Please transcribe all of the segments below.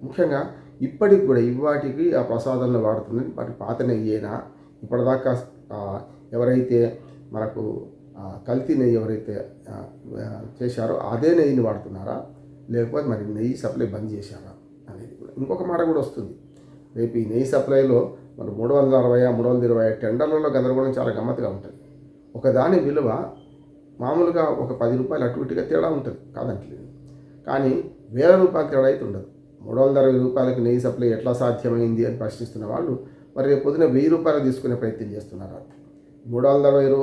ముఖ్యంగా ఇప్పటికి కూడా ఇవాటికి ఆ ప్రసాదంలో వాడుతుంది వాటి పాత నెయ్యేనా? ఇప్పటిదాకా ఎవరైతే మనకు కల్తీ నెయ్యి ఎవరైతే చేశారో అదే నెయ్యిని వాడుతున్నారా? లేకపోతే మరి నెయ్యి సప్లై బంద్ చేశారా? అనేది కూడా ఇంకొక మాట కూడా వస్తుంది. రేపు ఈ నెయ్యి సప్లైలో మరి మూడు వందల అరవై మూడు వందల ఇరవై టెండర్లలో గందరగోళం చాలా గమ్మత్తుగా ఉంటుంది. ఒక దాని విలువ మామూలుగా ఒక పది రూపాయలు అటు ఇటుగా తేడా ఉంటుంది. కాదంటలేదు. కానీ వేల రూపాయల తేడా అయితే ఉండదు. మూడు వందల అరవై రూపాయలకి నెయ్యి సప్లై ఎట్లా సాధ్యమైంది అని ప్రశ్నిస్తున్న వాళ్ళు మరి రేపు పొద్దున వెయ్యి రూపాయలు తీసుకునే ప్రయత్నం చేస్తున్నారు మూడు వందల అరవై రూ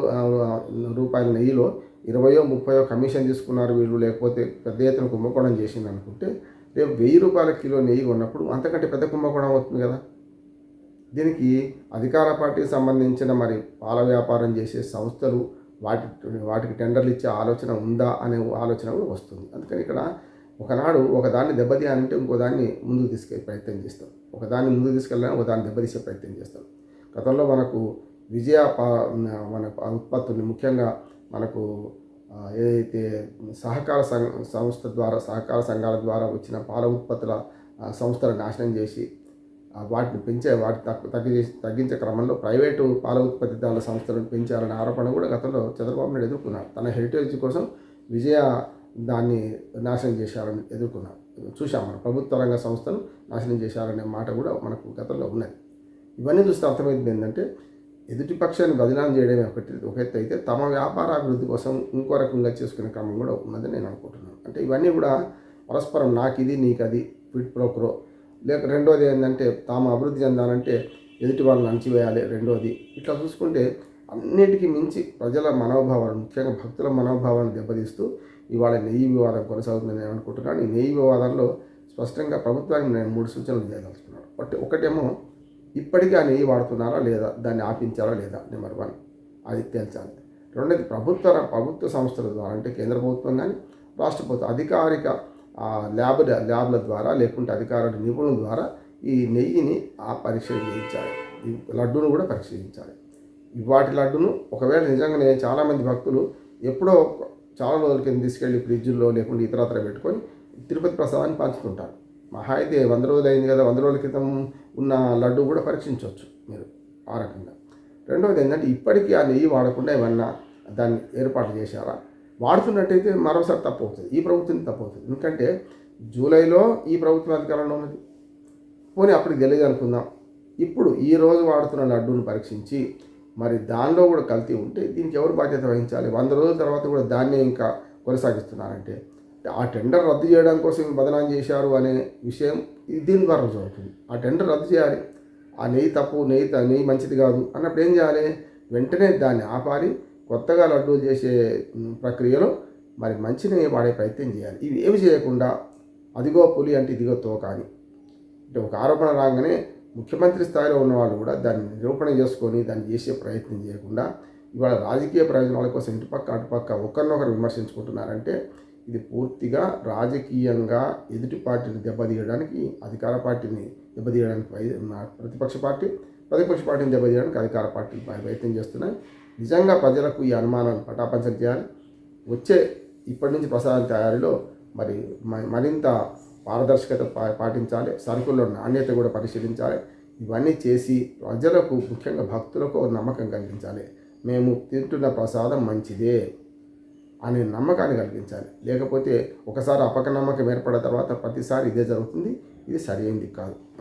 రూపాయల నెయ్యిలో ఇరవయో ముప్పయో కమిషన్ తీసుకున్నారు వీళ్ళు లేకపోతే పెద్ద ఎత్తున కుంభకోణం చేసింది అనుకుంటే రేపు వెయ్యి రూపాయల కిలో నెయ్యి కొన్నప్పుడు అంతకంటే పెద్ద కుంభకోణం అవుతుంది కదా. దీనికి అధికార పార్టీకి సంబంధించిన మరి పాల వ్యాపారం చేసే సంస్థలు వాటి వాటికి టెండర్లు ఇచ్చే ఆలోచన ఉందా అనే ఆలోచన కూడా వస్తుంది. అందుకని ఇక్కడ ఒకనాడు ఒక దాన్ని దెబ్బతీయాలంటే ఇంకో దాన్ని ముందుకు తీసుకెళ్ళే ప్రయత్నం చేస్తాం. ఒకదాన్ని ముందుకు తీసుకెళ్ళాలని ఒక దాన్ని దెబ్బతీసే ప్రయత్నం చేస్తాం. గతంలో మనకు విజయ మన ఉత్పత్తుల్ని ముఖ్యంగా మనకు ఏదైతే సహకార సంఘ సంస్థ ద్వారా సహకార సంఘాల ద్వారా వచ్చిన పాల ఉత్పత్తుల సంస్థలు నాశనం చేసి వాటిని పెంచే వాటి తగ్గు తగ్గి తగ్గించే క్రమంలో ప్రైవేటు పాల ఉత్పత్తిదారుల సంస్థలను పెంచాలనే ఆరోపణ కూడా గతంలో చంద్రబాబు నాయుడు ఎదుర్కొన్నారు. తన హెరిటేజ్ కోసం విజయ దాన్ని నాశనం చేశారని ఎదుర్కొన్నాం చూసాం మన. ప్రభుత్వ రంగ సంస్థను నాశనం చేశారనే మాట కూడా మనకు గతంలో ఉన్నది. ఇవన్నీ చూస్తే అర్థమైంది ఏంటంటే ఎదుటి పక్షాన్ని బదిలాం చేయడమే ఒకటి ఒక ఎత్తు అయితే తమ వ్యాపార అభివృద్ధి కోసం ఇంకో రకంగా చేసుకునే క్రమం కూడా ఉన్నదని నేను అనుకుంటున్నాను. అంటే ఇవన్నీ కూడా పరస్పరం నాకు ఇది నీకు అది ఫిట్ ప్రోక్రో లేక రెండోది ఏంటంటే తాము అభివృద్ధి చెందాలంటే ఎదుటి వాళ్ళని అణచివేయాలి రెండోది. ఇట్లా చూసుకుంటే అన్నిటికీ మించి ప్రజల మనోభావాలను ముఖ్యంగా భక్తుల మనోభావాలను దెబ్బతీస్తూ ఇవాళ నెయ్యి వివాదం కొనసాగుతుందని నేను అనుకుంటున్నాను. ఈ నెయ్యి వివాదంలో స్పష్టంగా ప్రభుత్వానికి నేను మూడు సూచనలు చేయదలుచుకున్నాను. ఒకటి ఒకటేమో ఇప్పటికీ ఆ నెయ్యి వాడుతున్నారా లేదా దాన్ని ఆపించారా లేదా నెంబర్ వన్ అది తేల్చాలి. రెండోది ప్రభుత్వ ప్రభుత్వ సంస్థల ద్వారా అంటే కేంద్ర ప్రభుత్వం కానీ రాష్ట్ర ప్రభుత్వం అధికారిక ఆ, ల్యాబ్ ల్యాబ్ల ద్వారా లేకుంటే అధికార నిపుణుల ద్వారా ఈ నెయ్యిని ఆ పరీక్ష చేయించాలి. ఈ లడ్డూను కూడా పరిశీలించాలి వాటి లడ్డును ఒకవేళ నిజంగానే చాలామంది భక్తులు ఎప్పుడో చాలా రోజుల కింద తీసుకెళ్ళి ఫ్రిడ్జ్లో లేకుంటే ఇతరత్ర పెట్టుకొని తిరుపతి ప్రసాదాన్ని పంచుతుంటారు. మహా అయితే వంద రోజులు అయింది కదా వంద రోజుల క్రితం ఉన్న లడ్డు కూడా పరీక్షించవచ్చు మీరు ఆ రకంగా. రెండవది ఏంటంటే ఇప్పటికీ ఆ నెయ్యి వాడకుండా ఏమన్నా దాన్ని ఏర్పాటు చేశారా? వాడుతున్నట్టయితే మరోసారి తప్పు అవుతుంది ఈ ప్రభుత్వం తప్పు అవుతుంది ఎందుకంటే జూలైలో ఈ ప్రభుత్వం అధికారంలో ఉన్నది. పోనీ అప్పటికి తెలియదు అనుకుందాం ఇప్పుడు ఈ రోజు వాడుతున్న లడ్డూను పరీక్షించి మరి దానిలో కూడా కల్తీ ఉంటే దీనికి ఎవరు బాధ్యత వహించాలి? వంద రోజుల తర్వాత కూడా దాన్నే ఇంకా కొనసాగిస్తున్నారంటే ఆ టెండర్ రద్దు చేయడం కోసం బదనాం చేశారు అనే విషయం దీని ద్వారా రుజువు అవుతుంది ఆ టెండర్ రద్దు చేయాలి. ఆ నెయ్యి తప్పు నెయ్యి త- నెయ్యి మంచిది కాదు అన్నప్పుడు ఏం చేయాలి? వెంటనే దాన్ని ఆపాలి. కొత్తగా లడ్డూలు చేసే ప్రక్రియలో మరి మంచి నెయ్యి వాడే ప్రయత్నం చేయాలి. ఇవి ఏమి చేయకుండా అదిగో పులి అంటే ఇదిగో తోక అని. అంటే ఒక ఆరోపణ రాగానే ముఖ్యమంత్రి స్థాయిలో ఉన్నవాళ్ళు కూడా దాన్ని నిరూపణ చేసుకొని దాన్ని చేసే ప్రయత్నం చేయకుండా ఇవాళ రాజకీయ ప్రయోజనాల కోసం ఇటుపక్క అటుపక్క ఒకరినొకరు విమర్శించుకుంటున్నారంటే ఇది పూర్తిగా రాజకీయంగా ఎదుటి పార్టీని దెబ్బతీయడానికి అధికార పార్టీని దెబ్బతీయడానికి ప్రతిపక్ష పార్టీ ప్రతిపక్ష పార్టీని దెబ్బతీయడానికి అధికార పార్టీలు ప్రయత్నం చేస్తున్నాయి. నిజంగా ప్రజలకు ఈ అనుమానాలు పటాపంచం చేయాలి. వచ్చే ఇప్పటి నుంచి ప్రసారం తయారీలో మరి మ- మరింత పారదర్శకత పా- పాటించాలి సరుకుల్లో నాణ్యత కూడా పరిశీలించాలి. ఇవన్నీ చేసి ప్రజలకు ముఖ్యంగా భక్తులకు నమ్మకం కలిగించాలి. మేము తింటున్న ప్రసాదం మంచిదే అనే నమ్మకాన్ని కలిగించాలి. లేకపోతే ఒకసారి అపక నమ్మకం ఏర్పడిన తర్వాత ప్రతిసారి ఇదే జరుగుతుంది. ఇది సరైనది కాదు.